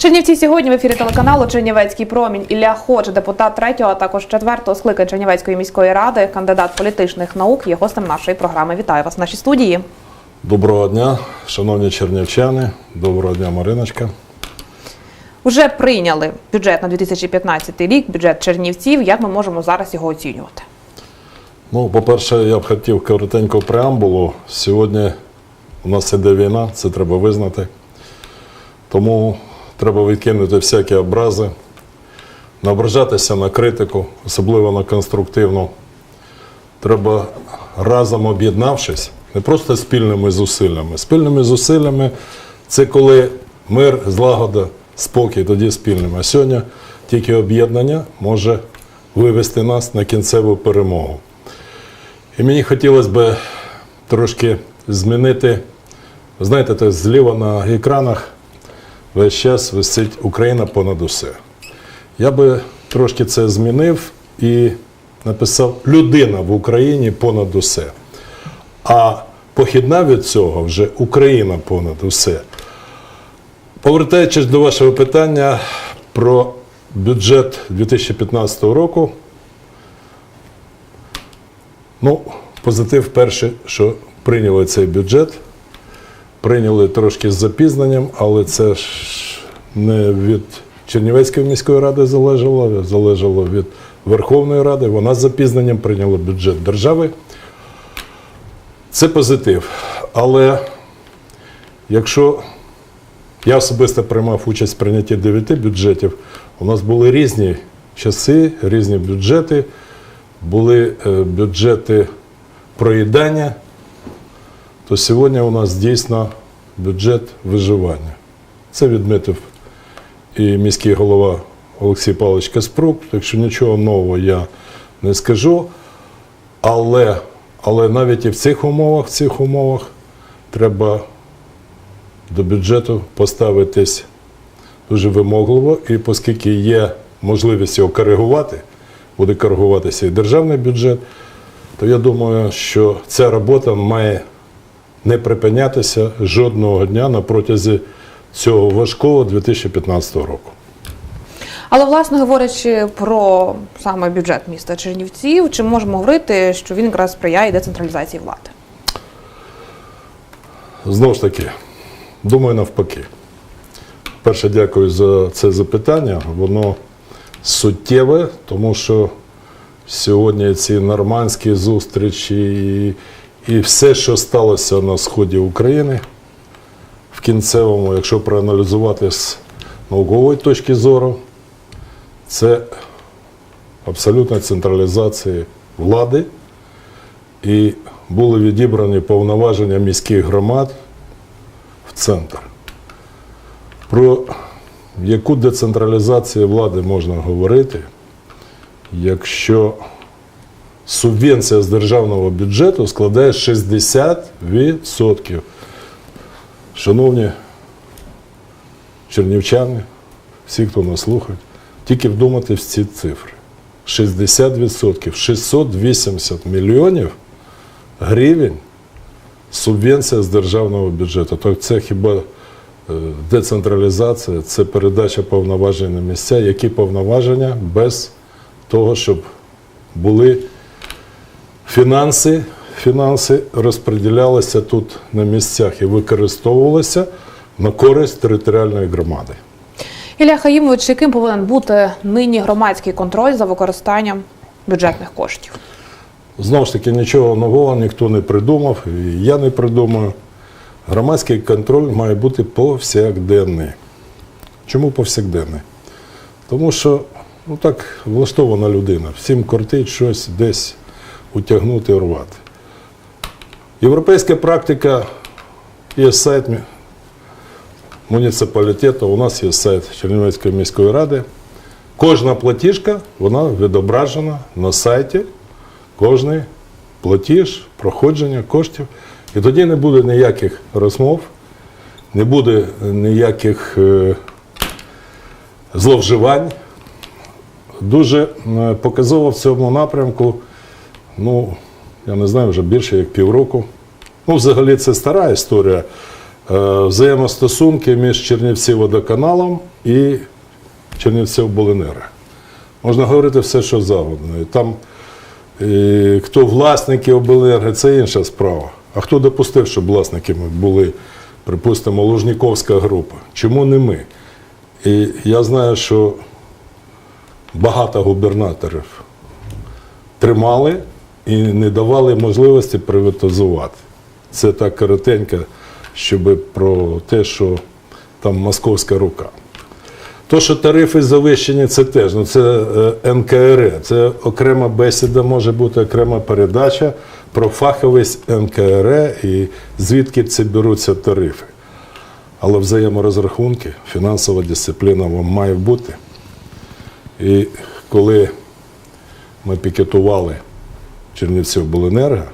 Чернівці сьогодні в ефірі телеканалу Чернівецький промінь Ілля Хоч, депутат третього, а також четвертого скликання Чернівецької міської ради, кандидат політичних наук, є гостем нашої програми. Вітаю вас в нашій студії. Доброго дня, шановні чернівчани. Доброго дня, Мариночка. Уже прийняли бюджет на 2015 рік, бюджет Чернівців. Як ми можемо зараз його оцінювати? Ну, по-перше, я б хотів коротенько преамбулу. Сьогодні у нас іде війна, це треба визнати. Тому треба відкинути всякі образи, не на критику, особливо на конструктивну. Треба разом об'єднавшись, не просто спільними зусиллями. Спільними зусиллями це коли мир, злагода, спокій, тоді спільними. А сьогодні тільки об'єднання може вивести нас на кінцеву перемогу. І мені хотілося б трошки змінити. Знаєте, то зліва на екранах весь час висить Україна понад усе. Я би трошки це змінив і написав Людина в Україні понад усе. А похідна від цього вже Україна понад усе. Повертаючись до вашого питання про бюджет 2015 року, Ну, позитив перше, що прийняли цей бюджет. Прийняли трошки з запізненням, але це ж не від Чернівецької міської ради залежало, залежало від Верховної Ради. Вона з запізненням прийняла бюджет держави. Це позитив. Але якщо я особисто приймав участь в прийнятті дев'яти бюджетів, у нас були різні часи, різні бюджети були е, бюджети проїдання, то сьогодні у нас дійсно бюджет виживання. Це відмітив і міський голова Олексій Павлович Каспрук, так що нічого нового я не скажу. Але, але навіть і в цих умовах, в цих умовах треба до бюджету поставитись дуже вимогливо, і оскільки є можливість його коригувати, буде коригуватися і державний бюджет, то я думаю, що ця робота має не припинятися жодного дня на протязі цього важкого 2015 року. Але власне говорячи про саме бюджет міста Чернівців, чи можемо говорити, що він якраз сприяє децентралізації влади? Знову ж таки, думаю, навпаки. Перше, дякую за це запитання. Воно суттєве, тому що сьогодні ці нормандські зустрічі і, і все, що сталося на сході України, в кінцевому, якщо проаналізувати з наукової точки зору, це абсолютна централізація влади і були відібрані повноваження міських громад в центр. Про яку децентралізацію влади можна говорити, якщо субвенція з державного бюджету складає 60%? Шановні чернівчани, всі, хто нас слухає, тільки вдумати в ці цифри. 60%, 680 мільйонів гривень субвенція з державного бюджету. Так це хіба е, децентралізація, це передача повноважень на місця, які повноваження без того, щоб були фінанси, фінанси розподілялися тут на місцях і використовувалися на користь територіальної громади. Ілля Хаїмович, яким повинен бути нині громадський контроль за використанням бюджетних коштів? Знову ж таки, нічого нового ніхто не придумав, і я не придумаю. Громадський контроль має бути повсякденний. Чому повсякденний? Тому що ну, так влаштована людина. Всім кортить щось десь утягнути, урвати. Європейська практика є сайт муніципалітету, у нас є сайт Чернівецької міської ради. Кожна платіжка вона відображена на сайті кожний платіж, проходження коштів. І тоді не буде ніяких розмов, не буде ніяких е, зловживань. Дуже е, показово в цьому напрямку, ну, я не знаю, вже більше як півроку. Ну, взагалі, це стара історія. е, взаємостосунки між Чернівці-водоканалом і Чернівців-Болинера. Можна говорити все, що завгодно. І там е, хто власники обленерго, це інша справа. А хто допустив, щоб власниками були, припустимо, Лужніковська група? Чому не ми? І я знаю, що багато губернаторів тримали і не давали можливості приватизувати. Це так коротенько, щоб про те, що там московська рука. То, що тарифи завищені, це теж ну, це е, НКРЕ. Це окрема бесіда, може бути окрема передача про фаховість НКРЕ і звідки це беруться тарифи. Але взаєморозрахунки, фінансова дисципліна вам має бути. І коли ми пікетували Чернівців Буленерго,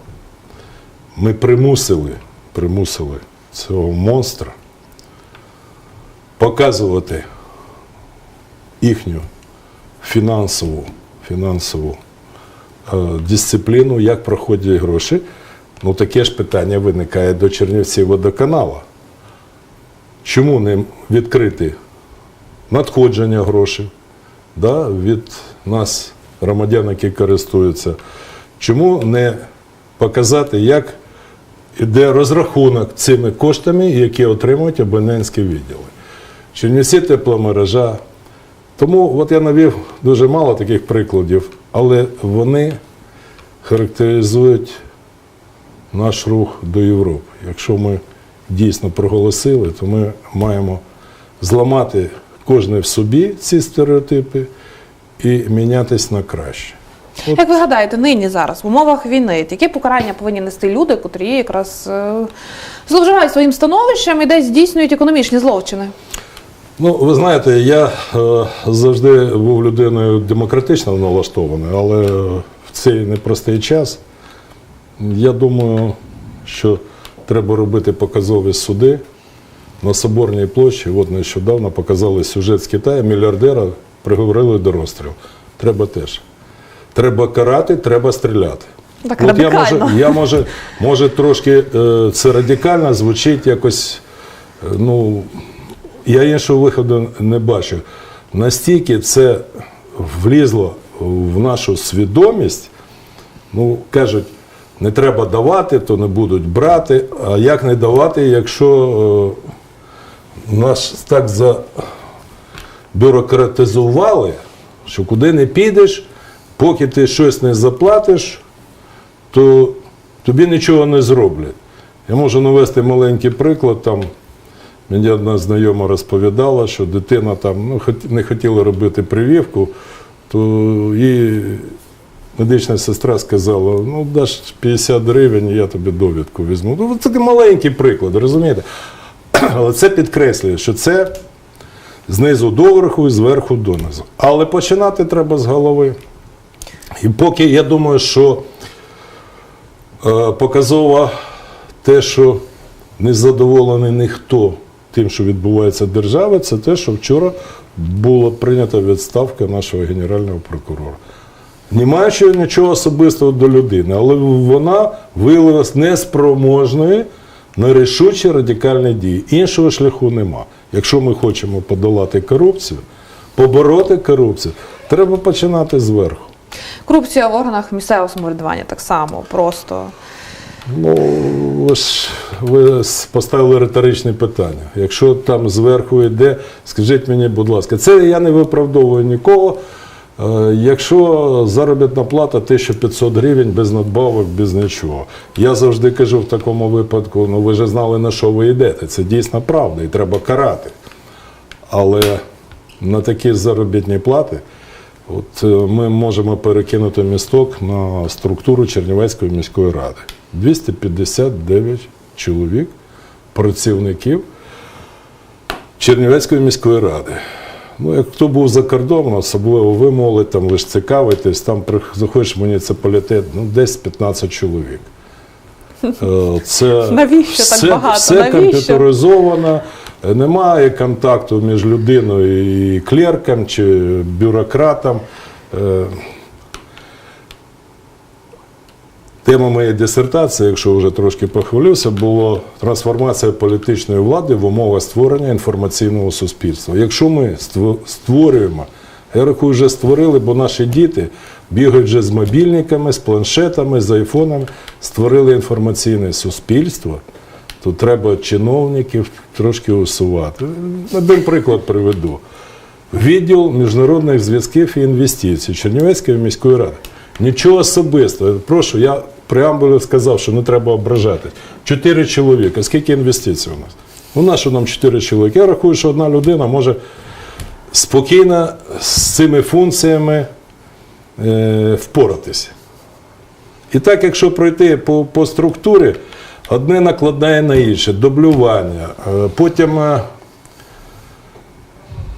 ми примусили, примусили цього монстра показувати їхню фінансову, фінансову е, дисципліну, як проходять гроші. Ну, таке ж питання виникає до Чернівців водоканала. Чому не відкрити надходження грошей да, від нас, громадян, які користуються? Чому не показати, як іде розрахунок цими коштами, які отримують абонентські відділи? Чернівці тепломережа. Тому от я навів дуже мало таких прикладів, але вони характеризують наш рух до Європи. Якщо ми дійсно проголосили, то ми маємо зламати кожне в собі ці стереотипи і мінятись на краще. От Як ви гадаєте, нині зараз в умовах війни, які покарання повинні нести люди, котрі якраз е, зловживають своїм становищем і десь здійснюють економічні злочини? Ну, ви знаєте, я е, завжди був людиною демократично налаштованою, але в цей непростий час я думаю, що треба робити показові суди на Соборній площі. От нещодавно показали сюжет з Китаю, мільярдера приговорили до розстрілу. Треба теж. Треба карати, треба стріляти. Так От я може, я може, може трошки е, це радикально звучить якось. е, Ну, я іншого виходу не бачу. Настільки це влізло в нашу свідомість, ну кажуть, не треба давати, то не будуть брати. А як не давати, якщо е, нас так забюрократизували, що куди не підеш, поки ти щось не заплатиш, то тобі нічого не зроблять. Я можу навести маленький приклад. Там мені одна знайома розповідала, що дитина там ну, не хотіла робити прививку, то їй медична сестра сказала: ну, даш 50 гривень, я тобі довідку візьму. Ну, це маленький приклад, розумієте? Але це підкреслює, що це знизу доверху і зверху донизу. Але починати треба з голови. І поки я думаю, що е, показово те, що не задоволений ніхто тим, що відбувається в державі, це те, що вчора була прийнята відставка нашого генерального прокурора. Не маючи нічого особистого до людини, але вона виявилась неспроможною на рішучі радикальні дії. Іншого шляху нема. Якщо ми хочемо подолати корупцію, побороти корупцію, треба починати зверху. Корупція в органах місцевого самоврядування так само просто. Ну, ви ж ви поставили риторичне питання. Якщо там зверху йде, скажіть мені, будь ласка, це я не виправдовую нікого. Е, Якщо заробітна плата 1500 гривень без надбавок, без нічого. Я завжди кажу в такому випадку, ну ви ж знали, на що ви йдете. Це дійсно правда, і треба карати. Але на такі заробітні плати от, е, ми можемо перекинути місток на структуру Чернівецької міської ради. 259 чоловік, працівників Чернівецької міської ради. Ну, як хто був за кордоном, особливо ви могли там лише цікавитись, там заходиш в муніципалітет, ну, десь 15 чоловік. Е, Це Навіщо так все, багато? Все Навіщо? комп'ютеризовано, немає контакту між людиною і клерком чи бюрократом. Е, Тема моєї дисертації, якщо вже трошки похвалився, було трансформація політичної влади в умовах створення інформаційного суспільства. Якщо ми створюємо, я рахую, вже створили, бо наші діти бігають вже з мобільниками, з планшетами, з айфонами, створили інформаційне суспільство, то треба чиновників трошки усувати. Один приклад приведу. Відділ міжнародних зв'язків і інвестицій Чернівецької міської ради. Нічого особистого. Прошу, я преамбулю сказав, що не треба ображатись. Чотири чоловіка. Скільки інвестицій у нас? У нас що нам чотири чоловіки. Я рахую, що одна людина може спокійно з цими функціями е, впоратися. І так, якщо пройти по, по структурі, одне накладає на інше, дублювання, е, потім. е,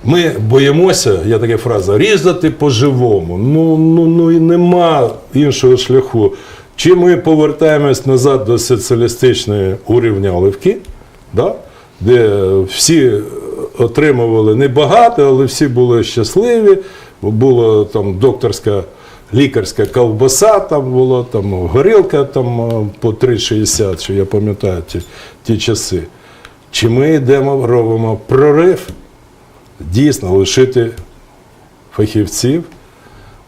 ми боїмося, є така фраза, різати по-живому. Ну, ну, ну і нема іншого шляху. Чи ми повертаємось назад до соціалістичної урівня оливки, да? де всі отримували небагато, але всі були щасливі, була там докторська лікарська ковбаса, там було там горілка там, е, по 3,60, що я пам'ятаю ті, ті часи. Чи ми йдемо, робимо прорив? дійсно лишити фахівців.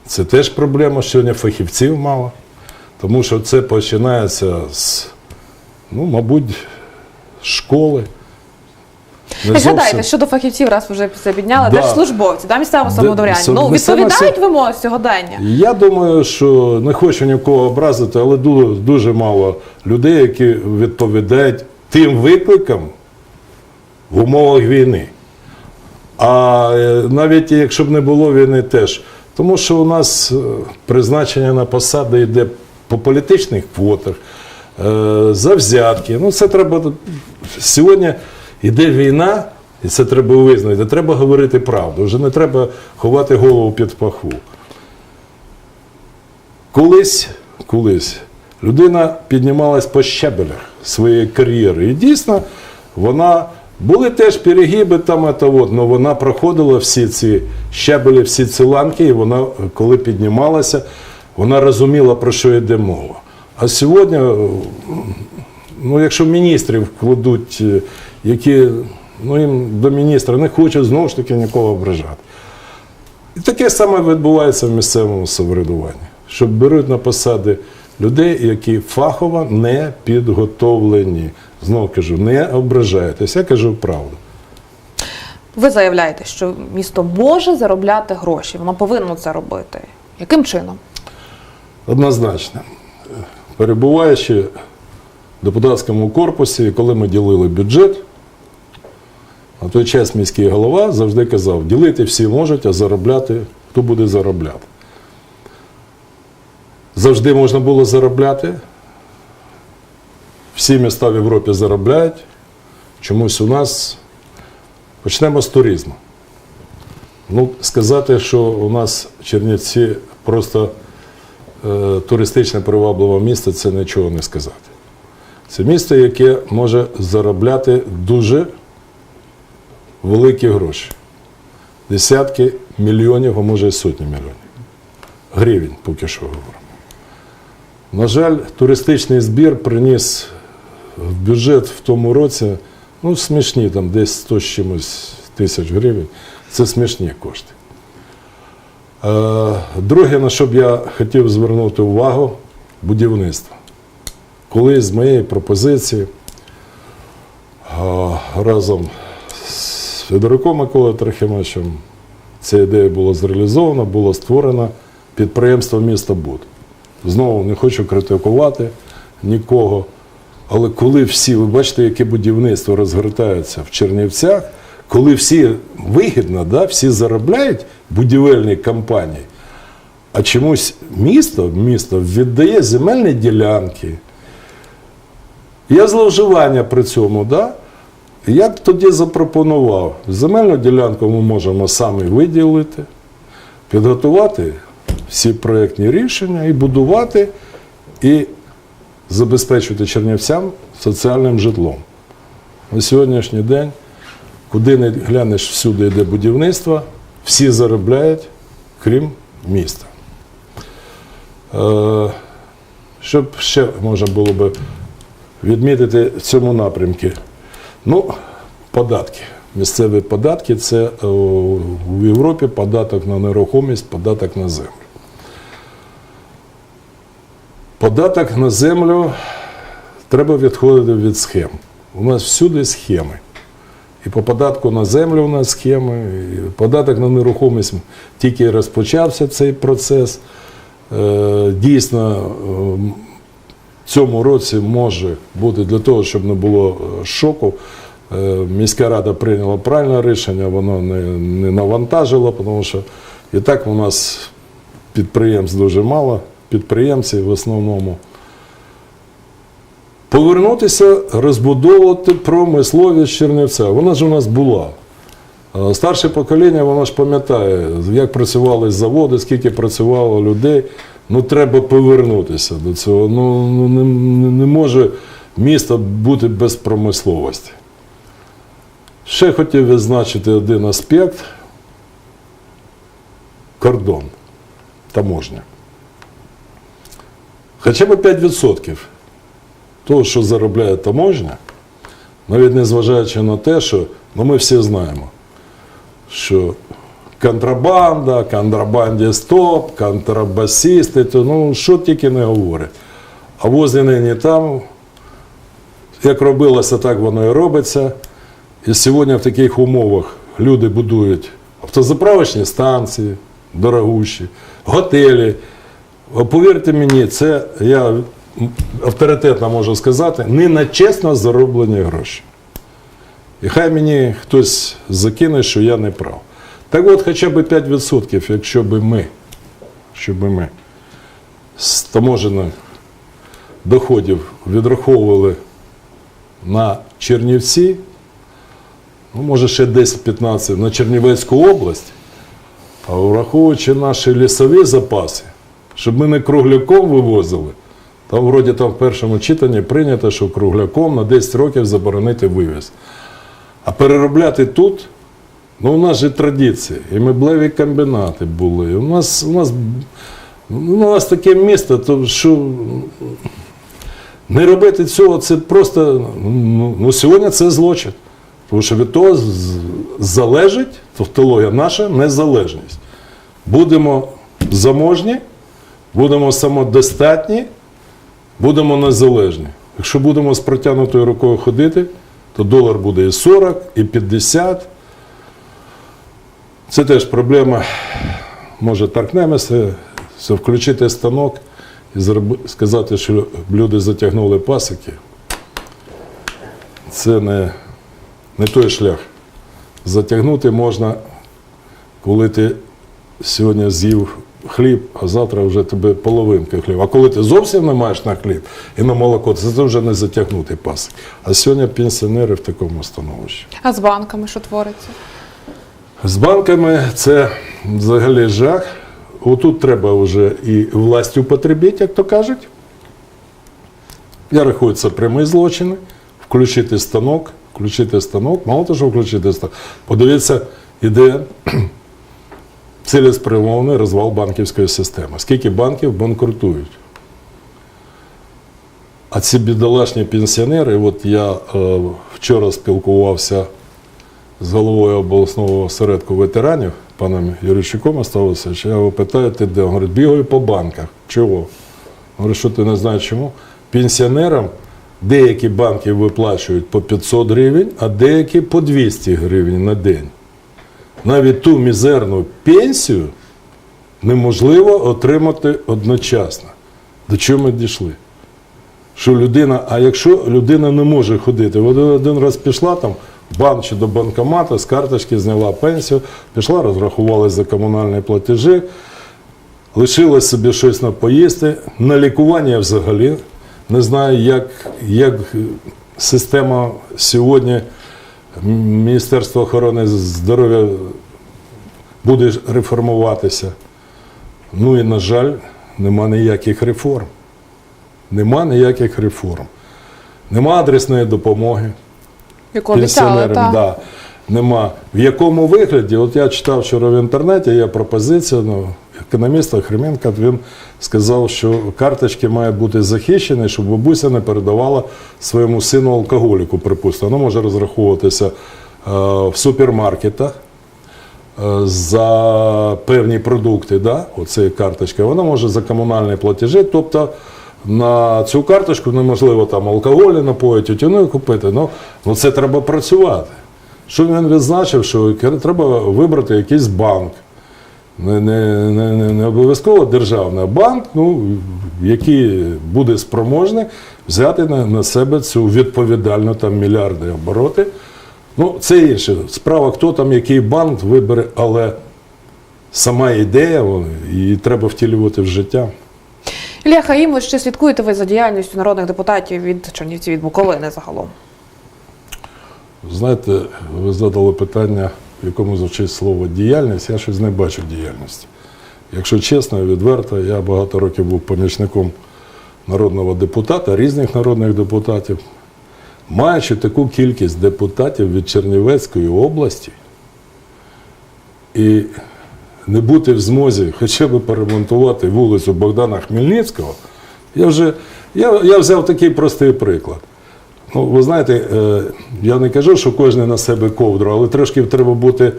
Це теж проблема, що сьогодні фахівців мало. Тому що це починається з, ну, мабуть, школи. Не зовсім- щодо фахівців, раз вже це підняли, Да. держслужбовці, да, місцевого Де- самоврядування, сам- ну, місцеве відповідають сам- вимоги сьогодення? Я думаю, що не хочу нікого образити, але дуже, дуже мало людей, які відповідають тим викликам в умовах війни. А е, навіть якщо б не було війни, теж. Тому що у нас е, призначення на посади йде по політичних квотах, е, за взятки. Ну, це треба. Сьогодні йде війна, і це треба визнати. Треба говорити правду. Вже не треба ховати голову під пахву. Колись, колись людина піднімалась по щебелях своєї кар'єри. І дійсно, вона були теж перегиби там, але вона проходила всі ці щебелі, всі ці ланки, і вона, коли піднімалася, вона розуміла, про що йде мова. А сьогодні, ну, якщо міністрів кладуть, е, які ну, їм до міністра не хочуть знову ж таки нікого ображати. І таке саме відбувається в місцевому самоврядуванні, що беруть на посади людей, які фахово не підготовлені. Знову кажу, не ображайтесь, я кажу правду. Ви заявляєте, що місто може заробляти гроші, воно повинно це робити. Яким чином? Однозначно. Перебуваючи в депутатському корпусі, коли ми ділили бюджет, на той час міський голова завжди казав, ділити всі можуть, а заробляти хто буде заробляти. Завжди можна було заробляти. Всі міста в Європі заробляють. Чомусь у нас почнемо з туризму. Ну, сказати, що у нас Чернівці просто е, туристичне привабливе місто, це нічого не сказати. Це місто, яке може заробляти дуже великі гроші. Десятки мільйонів, а може і сотні мільйонів. Гривень, поки що говоримо. На жаль, туристичний збір приніс в бюджет в тому році ну, смішні, там десь 100 з чимось тисяч гривень. Це смішні кошти. Е, Друге, на що б я хотів звернути увагу, будівництво. Колись з моєї пропозиції е, разом з Федориком Миколою Трохимовичем ця ідея була зреалізована, було створено підприємство міста Буд. Знову не хочу критикувати нікого. Але коли всі, ви бачите, яке будівництво розгортається в Чернівцях, коли всі вигідно, да, всі заробляють будівельні компанії, а чомусь місто, місто віддає земельні ділянки. Є зловживання при цьому, да? Я тоді запропонував, земельну ділянку ми можемо самі виділити, підготувати всі проєктні рішення і будувати, і забезпечувати чернівцям соціальним житлом. На сьогоднішній день, куди не глянеш, всюди йде будівництво, всі заробляють, крім міста. Е, щоб ще можна було би відмітити в цьому напрямку. Ну, податки. Місцеві податки це о, в Європі податок на нерухомість, податок на землю. Податок на землю треба відходити від схем. У нас всюди схеми. І по податку на землю у нас схеми, і податок на нерухомість тільки розпочався цей процес. Е, Дійсно, е, цьому році може бути для того, щоб не було е, шоку. е, Міська рада прийняла правильне рішення, воно не, не навантажило, тому що і так у нас підприємств дуже мало, підприємці в основному. Повернутися, розбудовувати промисловість Чернівця. Вона ж у нас була. Е, Старше покоління, воно ж пам'ятає, як працювали заводи, скільки працювало людей. Ну, треба повернутися до цього. Ну, ну не, не- може місто бути без промисловості. Ще хотів відзначити один аспект кордон, таможня. Хоча б 5% того, що заробляє таможня, навіть незважаючи на те, що ну, ми всі знаємо, що контрабанда, контрабанді стоп, контрабасісти, то ну що тільки не говорять. А возле нині там, як робилося, так воно і робиться. І сьогодні в таких умовах люди будують автозаправочні станції, дорогущі, готелі. Повірте мені, це я авторитетно можу сказати, не на чесно зароблені гроші. І хай мені хтось закине, що я не прав. Так от хоча б 5%, якщо б ми, щоб ми з таможених доходів відраховували на Чернівці, ну, може ще 10-15 на Чернівецьку область, а враховуючи наші лісові запаси, щоб ми не кругляком вивозили, там вроді там в першому читанні прийнято, що кругляком на 10 років заборонити вивіз. А переробляти тут, ну у нас же традиції, і меблеві комбінати були. У нас, у нас, ну, у нас таке місто, то що не робити цього, це просто ну, ну, сьогодні це злочин. Тому що від того залежить тавтологія наша незалежність. Будемо заможні, будемо самодостатні, будемо незалежні. Якщо будемо з протягнутою рукою ходити, то долар буде і 40, і 50. Це теж проблема. Може, торкнемося, це включити станок і сказати, що люди затягнули пасики. Це не, не той шлях. Затягнути можна, коли ти сьогодні з'їв хліб, а завтра вже тебе половинка хліба. А коли ти зовсім не маєш на хліб і на молоко, це вже не затягнути пасик. А сьогодні пенсіонери в такому становищі. А з банками що твориться? З банками це взагалі жах. Отут треба вже і властю потребіть, як то кажуть. Я рахую, це прямі злочини. Включити станок, включити станок, мало того, що включити станок. Подивіться, іде цілеспрямований розвал банківської системи. Скільки банків банкрутують? А ці бідолашні пенсіонери, от я е, вчора спілкувався з головою обласного осередку ветеранів, паном Юрійчуком Оставився, я його питаю, ти де? Він говорить, бігаю по банках. Чого? Говорю, що ти не знаєш чому? Пенсіонерам деякі банки виплачують по 500 гривень, а деякі по 200 гривень на день. Навіть ту мізерну пенсію неможливо отримати одночасно. До чого ми дійшли? Що людина, а якщо людина не може ходити, вона один раз пішла там банк чи до банкомату, з карточки зняла пенсію, пішла, розрахувалася за комунальні платежі, лишила собі щось на поїсти, на лікування взагалі. Не знаю, як, як система сьогодні Міністерства охорони здоров'я буде реформуватися. Ну і, на жаль, нема ніяких реформ. Нема ніяких реформ. Нема адресної допомоги Яку обіцяли, так. Да. Нема. В якому вигляді, от я читав вчора в інтернеті, є пропозиція, ну, економіст Охременко, він сказав, що карточки мають бути захищені, щоб бабуся не передавала своєму сину алкоголіку, припустимо. Вона може розраховуватися е, в супермаркетах е, за певні продукти, да, оцею карточкою, вона може за комунальні платежі, тобто на цю карточку неможливо там алкоголі напої, тютюни купити. Ну, ну це треба працювати. Що він відзначив, що треба вибрати якийсь банк. Не, не, не, не, обов'язково державний, а банк, ну, який буде спроможний взяти на, на себе цю відповідальну там мільярди обороти. Ну, це інше. Справа, хто там який банк вибере, але сама ідея, її треба втілювати в життя. Ілля Хаїмович, чи слідкуєте ви за діяльністю народних депутатів від Чернівців від Буковини загалом? Знаєте, ви задали питання, в якому звучить слово діяльність, я щось не бачу діяльності. Якщо чесно і відверто, я багато років був помічником народного депутата, різних народних депутатів. Маючи таку кількість депутатів від Чернівецької області і не бути в змозі хоча б поремонтувати вулицю Богдана Хмельницького, я вже я, я взяв такий простий приклад. Ну, ви знаєте, е, я не кажу, що кожен на себе ковдру, але трошки треба бути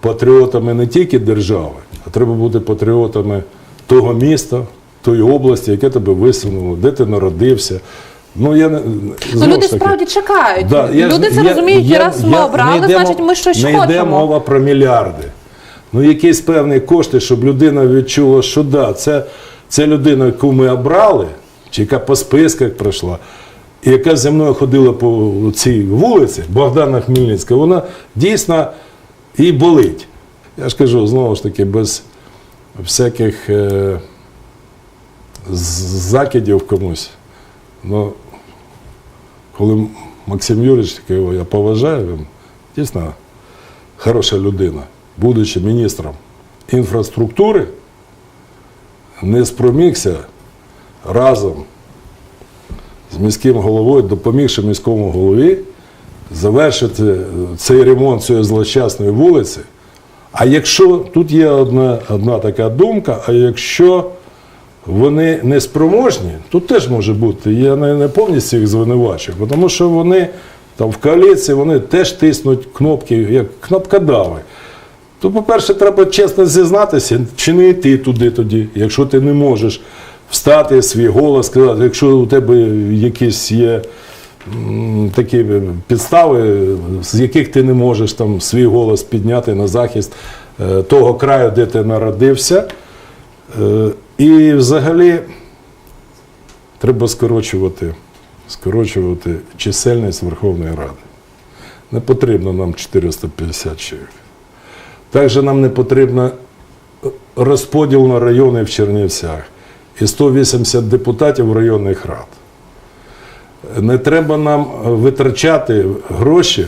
патріотами не тільки держави, а треба бути патріотами того міста, тої області, яке тебе висунуло, де ти народився. Ну, я не, Ну, люди таки, справді чекають. Да, я люди це я- розуміють, я- раз ми обрали, значить ми щось не хочемо. йде мова про мільярди. Ну, якісь певні кошти, щоб людина відчула, що да, це, це людина, яку ми обрали, чи яка по списках пройшла, і яка зі мною ходила по цій вулиці Богдана Хмельницького, вона дійсно і болить. Я ж кажу, знову ж таки, без всяких е, закидів комусь. Ну, коли Максим Юрійович, я поважаю, він дійсно хороша людина, будучи міністром інфраструктури, не спромігся разом з міським головою, допомігши міському голові, завершити цей ремонт цієї злощасної вулиці. А якщо тут є одна, одна така думка, а якщо вони не спроможні, тут теж може бути. Я не, не повністю їх звинувачую, тому що вони там в коаліції вони теж тиснуть кнопки, як кнопкодави. То, по-перше, треба чесно зізнатися, чи не йти туди тоді, якщо ти не можеш встати свій голос, сказати, якщо у тебе якісь є такі підстави, з яких ти не можеш там свій голос підняти на захист е, того краю, де ти народився. Е, І взагалі треба скорочувати, скорочувати чисельність Верховної Ради. Не потрібно нам 450 чоловік. Також нам не потрібно розподіл на райони в Чернівцях і 180 депутатів районних рад. Не треба нам витрачати гроші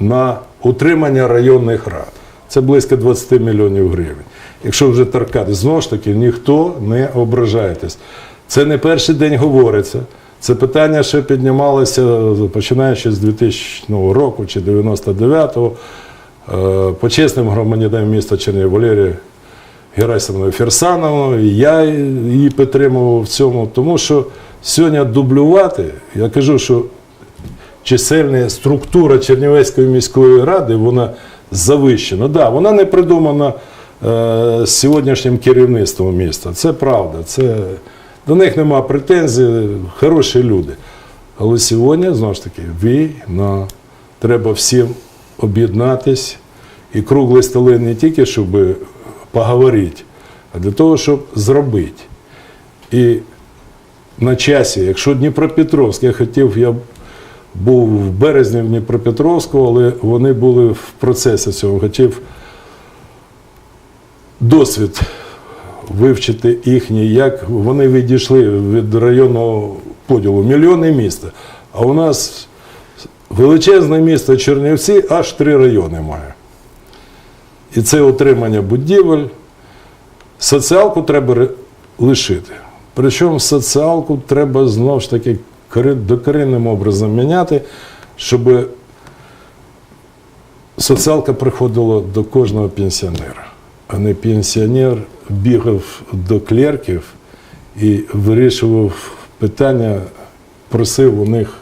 на утримання районних рад. Це близько 20 мільйонів гривень. Якщо вже торкати, знову ж таки, ніхто не ображайтесь. Це не перший день говориться. Це питання ще піднімалося починаючи з 2000 року чи 99-го. Е, Почесним громадянином міста Чернігів Валерією Герасимовною Ферсановною, і я її підтримував в цьому, тому що сьогодні дублювати, я кажу, що чисельна структура Чернівецької міської ради, вона завищена. Да, вона не придумана е, сьогоднішнім керівництвом міста. Це правда. Це, до них нема претензій, хороші люди. Але сьогодні, знову ж таки, війна. Треба всім об'єднатись. І круглі столи не тільки, щоб поговорити, а для того, щоб зробити. І на часі, якщо Дніпропетровськ, я хотів, я був в березні в Дніпропетровську, але вони були в процесі цього. Хотів досвід вивчити їхній, як вони відійшли від районного поділу. Мільйони міста. А у нас величезне місто Чернівці аж три райони має. І це утримання будівель. Соціалку треба лишити. Причому соціалку треба знову ж таки докорінним образом міняти, щоб соціалка приходила до кожного пенсіонера. а не пенсіонер, бігав до клерків і вирішував питання, просив у них,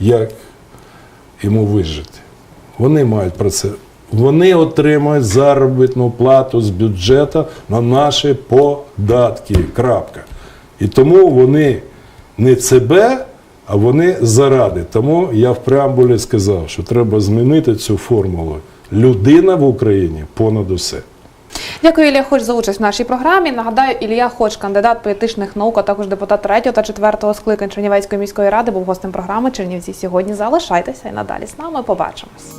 як йому вижити. Вони мають про це. Вони отримують заробітну плату з бюджету на наші податки. Крапка. І тому вони не себе, а вони заради. Тому я в преамбулі сказав, що треба змінити цю формулу. Людина в Україні понад усе. Дякую, Ілія Хоч, за участь в нашій програмі. Нагадаю, Ілля Хоч, кандидат політичних наук, а також депутат 3 та 4 скликань Чернівецької міської ради, був гостем програми Чернівці сьогодні. Залишайтеся і надалі з нами. Побачимось.